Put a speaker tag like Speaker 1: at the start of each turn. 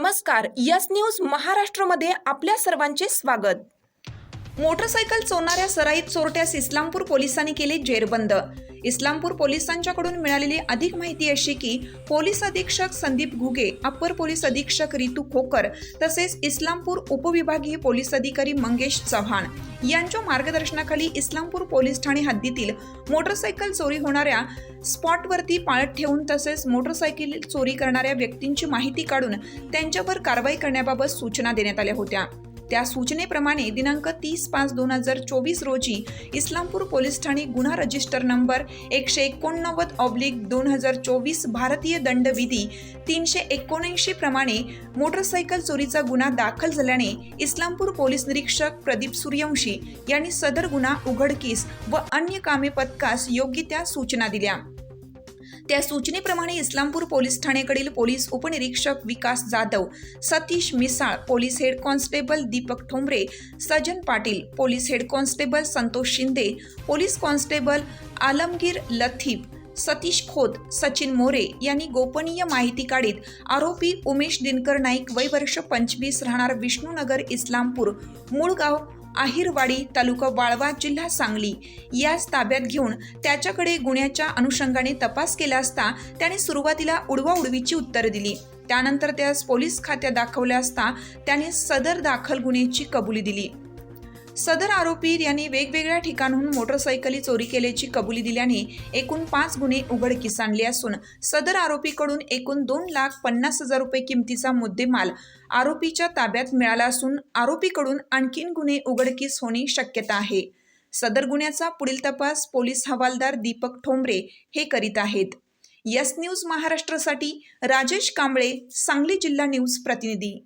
Speaker 1: नमस्कार. Yes news महाराष्ट्रमध्ये आपल्या सर्वांचे स्वागत. मोटरसायकल चोरणाऱ्या सराईत चोरट्यास इस्लामपूर पोलिसांनी केले जेरबंद. इस्लामपूर पोलिसांच्याकडून मिळालेली अधिक माहिती अशी की पोलीस अधीक्षक संदीप घुगे अप्पर पोलीस अधीक्षक रितू खोकर तसेच इस्लामपूर उपविभागीय पोलीस अधिकारी मंगेश चव्हाण यांच्या मार्गदर्शनाखाली इस्लामपूर पोलीस ठाणे हद्दीतील मोटरसायकल चोरी होणाऱ्या स्पॉटवरती पाळत ठेवून तसेच मोटरसायकल चोरी करणाऱ्या व्यक्तींची माहिती काढून त्यांच्यावर कारवाई करण्याबाबत सूचना देण्यात आल्या होत्या. त्या सूचनेप्रमाणे दिनांक तीस पाच दोन हजार चोवीस रोजी इस्लामपूर पोलीस ठाणे गुन्हा रजिस्टर नंबर एकशे एकोणनव्वद ऑब्लिक दोन हजार चोवीस भारतीय दंडविधी तीनशे एकोणऐंशी प्रमाणे मोटरसायकल चोरीचा गुन्हा दाखल झाल्याने इस्लामपूर पोलीस निरीक्षक प्रदीप सूर्यवंशी यांनी सदर गुन्हा उघडकीस व अन्य कामे पथकास योग्य त्या सूचना दिल्या. त्या सूचनेप्रमाणे इस्लामपूर पोलीस ठाणेकडील पोलीस उपनिरीक्षक Vikas Jadhav Satish Misal police head constable Deepak Thombare Sajan Patil police head constable Santosh Shinde police constable Alamgir Latif Satish Khot Sachin More यांनी गोपनीय माहिती काढीत आरोपी उमेश दिनकर नाईक वय वर्ष पंचवीस राहणार विष्णुनगर इस्लामपूर मूळ गाव आहिरवाडी तालुका वाळवा जिल्हा सांगली. याच ताब्यात घेऊन त्याच्याकडे गुन्ह्याच्या अनुषंगाने तपास केला असता त्याने सुरुवातीला उडवाउडवीची उत्तरं दिली. त्यानंतर त्यास पोलीस खात्यात दाखवल्या असता त्याने सदर दाखल गुन्ह्याची कबुली दिली. सदर आरोपी यांनी वेगवेगळ्या ठिकाणहून मोटरसायकली चोरी केल्याची कबुली दिल्याने एकूण पाच गुन्हे उघडकीस आणले असून सदर आरोपीकडून एकूण दोन लाख पन्नास हजार रुपये किमतीचा मुद्देमाल आरोपीच्या ताब्यात मिळाला असून आरोपीकडून आणखीन गुन्हे उघडकीस होणे शक्यता आहे. सदर गुन्ह्याचा पुढील तपास पोलीस हवालदार दीपक ठोंबरे हे करीत आहेत. यस न्यूज महाराष्ट्रासाठी राजेश कांबळे सांगली जिल्हा न्यूज प्रतिनिधी.